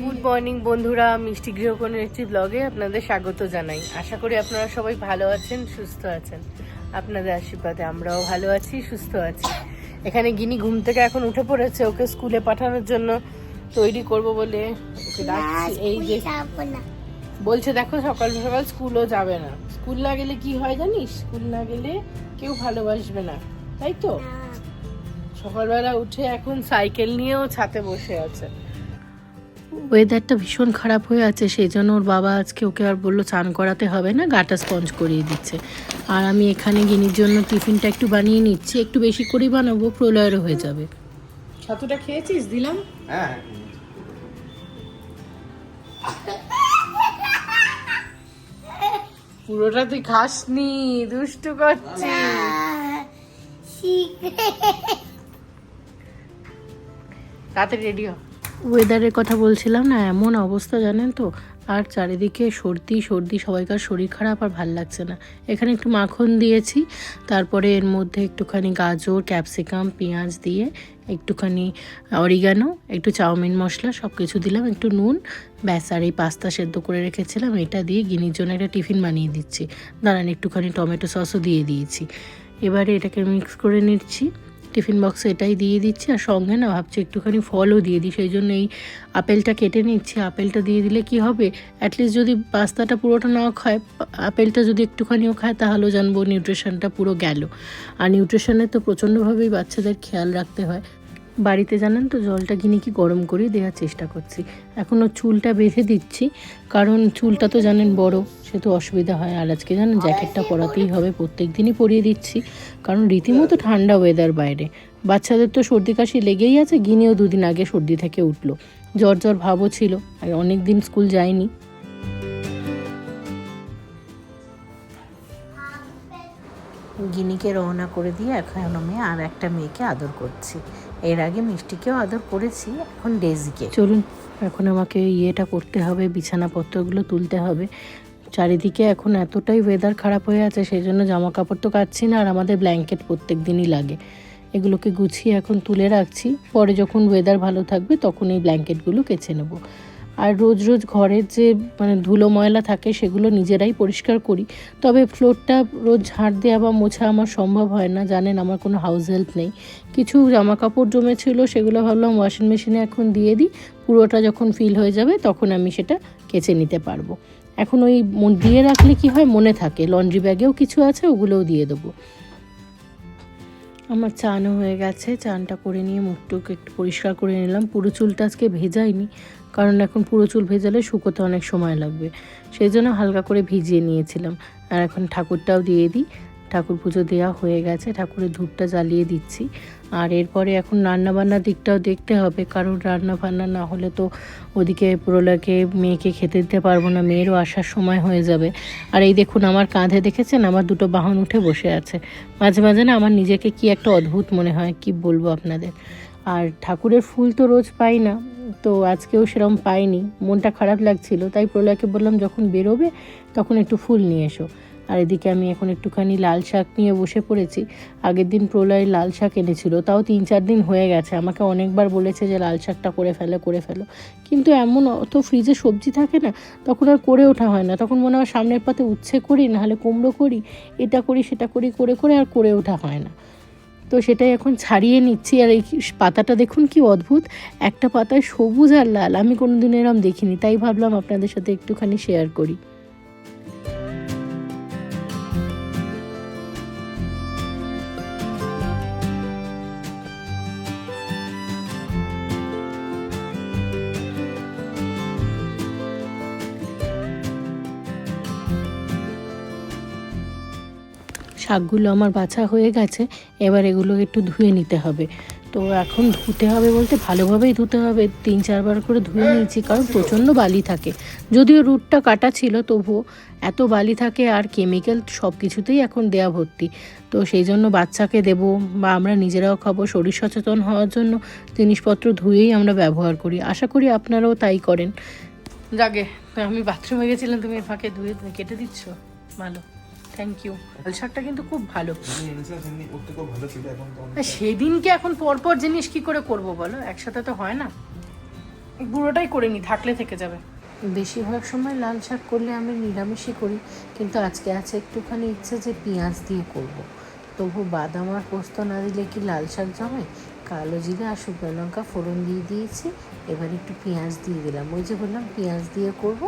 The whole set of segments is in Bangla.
গুড মর্নিং বন্ধুরা। মিষ্টি গৃহকোণের একটি ব্লগে আপনাদের স্বাগত জানাই। আশা করি আপনারা সবাই ভালো আছেন সুস্থ আছেন। আপনাদের আশীর্বাদে আমরাও ভালো আছি সুস্থ আছি। এখানে গিনি ঘুম থেকে এখন উঠে পড়েছে ওকে স্কুলে পাঠানোর জন্য তৈরি করব বলে ওকে ডাকছি। এই যে বলছে দেখো সকাল সকাল স্কুলও যাবে না। স্কুল না গেলে কি হয় জানিস? স্কুল না গেলে কেউ ভালোবাসবে না তাই তো? সকালবেলা উঠে এখন সাইকেল নিয়েও ছাতে বসে আছে। ওয়েদারটা ভীষণ খারাপ হয়ে আছে সেই জন্য ওর বাবা আজকে ওকে আর বলল চান করাতে হবে না গাটা স্পঞ্জ করিয়ে দিচ্ছে। আর আমি এখানে গিনির জন্য টিফিনটা একটু বানিয়ে নিচ্ছি একটু বেশি করেই বানাবো প্রলয়েরও হয়ে যাবে। ছাতুটা খেয়েছিস দিলাম? হ্যাঁ পুরোটা তুই খাসনি, দুষ্টু করছিস। তাড়াতাড়ি রেডি হ। ওয়েদারের কথা বলছিলাম না, এমন অবস্থা জানেন তো? আর চারিদিকে সর্দি সর্দি, সবাইকার শরীর খারাপ আর ভালো লাগছে না। এখানে একটু মাখন দিয়েছি, তারপরে এর মধ্যে একটুখানি গাজর, ক্যাপসিকাম, পেঁয়াজ দিয়ে একটুখানি অরিগানো, একটু চাউমিন মশলা সব কিছু দিলাম, একটু নুন, ব্যাস, আর এই পাস্তা সেদ্ধ করে রেখেছিলাম, এটা দিয়ে গিনির জন্য একটা টিফিন বানিয়ে দিচ্ছি। দাঁড়ান, একটুখানি টমেটো সসও দিয়ে দিয়েছি। এবারে এটাকে মিক্স করে নিচ্ছি। টিফিন বক্স এটাই দিয়ে দিচ্ছি আর সঙ্গে না ভাবছি একটুখানি ফলও দিয়ে দিই। সেই জন্য এই আপেলটা কেটে নিচ্ছি। আপেলটা দিয়ে দিলে কি হবে? অ্যাটলিস্ট যদি পাস্তাটা পুরোটা নাও খায়, আপেলটা যদি একটুখানিও খায়, তাহলেও জানব নিউট্রিশনটা পুরো গেল। আর নিউট্রিশনের তো প্রচণ্ডভাবেই বাচ্চাদের খেয়াল রাখতে হয়। বাড়িতে জানেন তো, জলটা কিনে কি গরম করে দেওয়ার চেষ্টা করছি। এখনও চুলটা বেঁধে দিচ্ছি, কারণ চুলটা তো জানেন বড়, সে তো অসুবিধা হয়। আর আজকে জানেন, জ্যাকেটটা পরাতেই হবে প্রত্যেক দিনই পরিয়ে দিচ্ছি, কারণ রীতিমতো ঠান্ডা ওয়েদার বাইরে। বাচ্চাদের তো সর্দি কাশি লেগেই আছে গিনেও দুদিন আগে সর্দি থেকে উঠল। জ্বর জ্বর ভাবও ছিল, আর অনেক দিন স্কুল যায়নি। গিনিকে রওনা করে দিয়ে এখন আমি আর একটা মেয়েকে আদর করছি। এর আগে মিষ্টিকেও আদর করেছি, এখন ডেজিকে। চলুন, এখন আমাকে ইয়েটা করতে হবে, বিছানাপত্রগুলো তুলতে হবে। চারিদিকে এখন এতটাই ওয়েদার খারাপ হয়ে আছে, সেই জন্য জামা কাপড় তো কাচ্ছি না আর আমাদের ব্ল্যাঙ্কেট প্রত্যেক দিনই লাগে। এগুলোকে গুছিয়ে এখন তুলে রাখছি। পরে যখন ওয়েদার ভালো থাকবে, তখন এই ব্ল্যাঙ্কেটগুলো কেচে নেব। আর রোজ রোজ ঘরের যে মানে ধুলো ময়লা থাকে সেগুলো নিজেরাই পরিষ্কার করি। তবে ফ্লোরটা রোজ ঝাড় দেওয়া বা মোছা আমার সম্ভব হয় না, জানেন আমার কোনো হাউস হেল্প নেই। কিছু জামা কাপড় জমেছিল সেগুলো ভাবলাম ওয়াশিং মেশিনে এখন দিয়ে দিই, পুরোটা যখন ফিল হয়ে যাবে তখন আমি সেটা কেচে নিতে পারব। এখন ওই দিয়ে রাখলে কি হয়? মনে থাকে লন্ড্রি ব্যাগেও কিছু আছে, ওগুলোও দিয়ে দেবো। আমার চানও হয়ে গেছে, চানটা করে নিয়ে মুখটুক একটু পরিষ্কার করে নিলাম, পুরো চুলটা আজকে ভেজাইনি। কারণ এখন পুরো চুল ভেজালে শুকোতে অনেক সময় লাগবে। সেই জন্য হালকা করে ভিজিয়ে নিয়েছিলাম। আর এখন ঠাকুরটাও দিয়ে দিই। ঠাকুর পুজো দেওয়া হয়ে গেছে, ঠাকুরের ধূপটা জ্বালিয়ে দিচ্ছি। আর এরপরে এখন রান্নাবান্নার দিকটাও দেখতে হবে, কারণ রান্না বান্না না হলে তো ওদিকে প্রলয়কে মেয়েকে খেতে দিতে পারব না, মেয়েরও আসার সময় হয়ে যাবে। আর এই দেখুন, আমার কাঁধে দেখেছেন? আমার দুটো বাহন উঠে বসে আছে। মাঝে মাঝে না আমার নিজেকে কি একটা অদ্ভুত মনে হয়, কি বলব আপনাদের? আর ঠাকুরের ফুল তো রোজ পাই না। তো আজকেও সেরকম পাইনি। মনটা খারাপ লাগছিল, তাই প্রলয়কে বললাম, যখন বেরোবে, তখন একটু ফুল নিয়ে এসো। আর এদিকে আমি এখন একটুখানি লাল শাক নিয়ে বসে পড়েছি। আগের দিন প্রলয় লাল শাক এনেছিল, তাও তিন চার দিন হয়ে গেছে। আমাকে অনেকবার বলেছে যে, লাল শাকটা করে ফেলো করে ফেলো। কিন্তু এমন অত ফ্রিজে সবজি থাকে না, তখন আর করে ওঠা হয় না। তখন মনে হয় সামনের পাতে উচ্ছে করি, নাহলে কুমড়ো করি, এটা করি, সেটা করি, করে করে আর করে ওঠা হয় না। তো সেটাই এখন ছাড়িয়ে নিচ্ছি। আর এই পাতাটা দেখুন কি অদ্ভুত। একটা পাতায় সবুজ আর লাল। আমি কোনোদিন এরম দেখিনি, তাই ভাবলাম আপনাদের সাথে একটুখানি শেয়ার করি। শাকগুলো আমার বাছা হয়ে গেছে, এবার এগুলো একটু ধুয়ে নিতে হবে। তো এখন ধুতে হবে বলতে ভালোভাবেই ধুতে হবে, তিন চারবার করে ধুয়ে নিয়েছি, কারণ প্রচণ্ড বালি থাকে। যদিও রুটটা কাটা ছিল, তবুও এত বালি থাকে আর কেমিক্যাল সব কিছুতেই এখন দেয়া ভর্তি। তো সেই জন্য বাচ্চাকে দেব বা আমরা নিজেরাও খাব, শরীর সচেতন হওয়ার জন্য জিনিসপত্র ধুয়েই আমরা ব্যবহার করি। আশা করি আপনারাও তাই করেন। জাগে, আমি বাথরুমে গেছিলাম, তুমি ফাঁকে ধুয়ে কেটে দিচ্ছ? ভালো। থ্যাংক ইউ লাল শাকটা কিন্তু খুব ভালো। সেদিনকে এখন পরপর জিনিস কি করে করব বলো? একসাথে তো হয় না। পুরোটাই করে নি থাকলে থেকে যাবে। বেশিরভাগ সময় লাল শাক করলে আমি নিরামিষই করি কিন্তু আজকে আছে একটুখানি ইচ্ছে যে পেঁয়াজ দিয়ে করব। তবু বাদাম আর পোস্ত না দিলে কি লাল শাক জমে? কালো জিরে আর শুকনো লঙ্কা ফোড়ন দিয়ে দিয়েছি এবার একটু পেঁয়াজ দিয়ে দিলাম। ওই যে বললাম পেঁয়াজ দিয়ে করব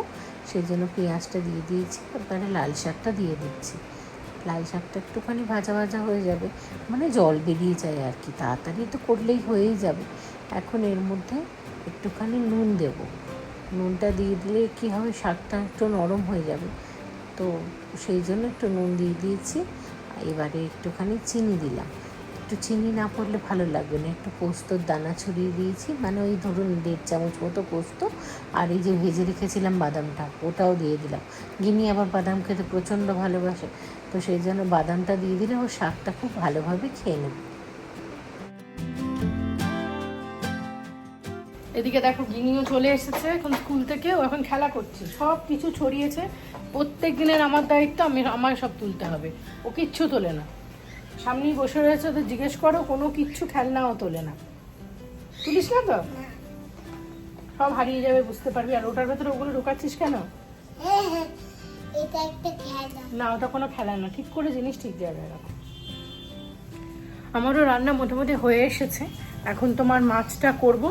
সেই জন্য পেঁয়াজটা দিয়ে দিয়েছি এবারে লাল শাকটা দিয়ে দিচ্ছি। লাল শাকটা একটুখানি ভাজা ভাজা হয়ে যাবে মানে জল বেরিয়ে যায় আর কি, তাড়াতাড়ি তো করলেই হয়েই যাবে। এখন এর মধ্যে একটুখানি নুন দেব। নুনটা দিয়ে দিলে কি হবে, শাকটা একটু নরম হয়ে যাবে। তো সেই জন্য একটু নুন দিয়ে দিয়েছি, এবারে একটুখানি চিনি দিলাম। একটু চিনি না পড়লে ভালো লাগবে না। একটু পোস্তর দানা ছড়িয়ে দিয়েছি। মানে ওই ধরুন দেড় চামচ মতো পোস্ত আর এই যে ভেজে রেখেছিলাম বাদামটা, ওটাও দিয়ে দিলাম। গিনি আবার বাদাম খেতে প্রচণ্ড ভালোবাসে, তো সেই জন্য বাদামটা দিয়ে দিলে ও শাকটা খুব ভালোভাবে খেয়ে নেবে। এদিকে দেখো গিনিও চলে এসেছে এখন স্কুল থেকে, ও এখন খেলা করছে। সব কিছু ছড়িয়েছে। প্রত্যেক দিনের আমার দায়িত্ব, আমি, আমার সব তুলতে হবে। ও কিচ্ছু তোলে না। সামনেই বসে রয়েছে তো জিজ্ঞেস করো, কোনো কিচ্ছু খেলনাও তোলে না। তুলিস না তো? সব হারিয়ে যাবে, বুঝতে পারবি। আর ওটার ভেতরে ওগুলো ঢোকাচ্ছিস কেন? না, ওটা কোনো খেলা না। ঠিক করে জিনিস ঠিক জায়গায় রাখো আমারও রান্না মোটামুটি হয়ে এসেছে। এখন তোমার মাছটা করব।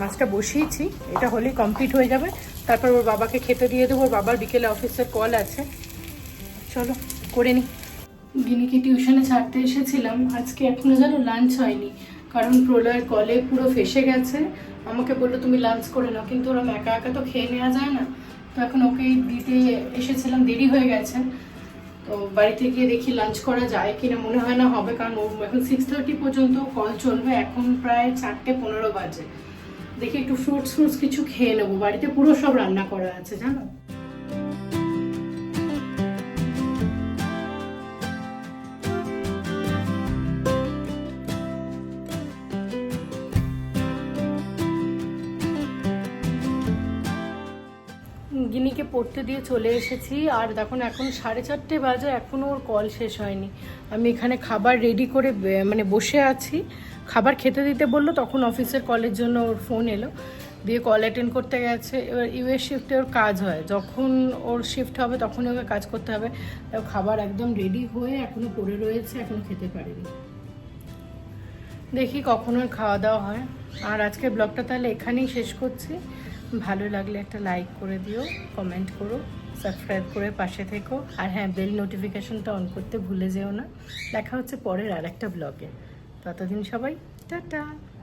মাছটা বসিয়েছি। এটা হলেই কমপ্লিট হয়ে যাবে। তারপর ওর বাবাকে খেতে দিয়ে দেবো। ওর বাবার বিকেলে অফিসের কল আছে। চলো, করে নি। গিনিকে টিউশনে ছাড়তে এসেছিলাম, আজকে এখনও যেন লাঞ্চ হয়নি। কারণ প্রলয়ের কলে পুরো ফেসে গেছে। আমাকে বলল, তুমি লাঞ্চ করে নাও। কিন্তু ওরম একা একা তো খেয়ে নেওয়া যায় না। তো এখন ওকে দিতে এসেছিলাম, দেরি হয়ে গেছে। তো বাড়িতে গিয়ে দেখি লাঞ্চ করা যায় কিনা, মনে হয় না হবে। কারণ ও এখন সিক্স থার্টি পর্যন্ত কল চলবে, এখন প্রায় চারটে পনেরো বাজে। দেখি একটু ফ্রুটস ফ্রুটস কিছু খেয়ে নেব। বাড়িতে পুরো সব রান্না করা আছে, জানো? গিনিকে পড়তে দিয়ে চলে এসেছি। আর দেখুন, এখন সাড়ে চারটে বাজে এখনও ওর কল শেষ হয়নি। আমি এখানে খাবার রেডি করে মানে বসে আছি। খাবার খেতে দিতে বলল, তখন অফিসের কলের জন্য ওর ফোন এলো। দিয়ে কল অ্যাটেন্ড করতে গেছে। এবার ইউএস শিফটে ওর কাজ হয়। যখন ওর শিফট হবে, তখনই ওকে কাজ করতে হবে। খাবার একদম রেডি হয়ে এখনও পড়ে রয়েছে এখনও খেতে পারেনি। দেখি কখন খাওয়া দাওয়া হয়। আর আজকের ব্লগটা তাহলে এখানেই শেষ করছি। ভালো লাগলে একটা লাইক করে দিও কমেন্ট করো সাবস্ক্রাইব করে পাশে থেকো। আর হ্যাঁ বেল নোটিফিকেশনটা অন করতে ভুলে যেও না। দেখা হচ্ছে পরের আর একটা ব্লগে ততদিন সবাই, টাটা!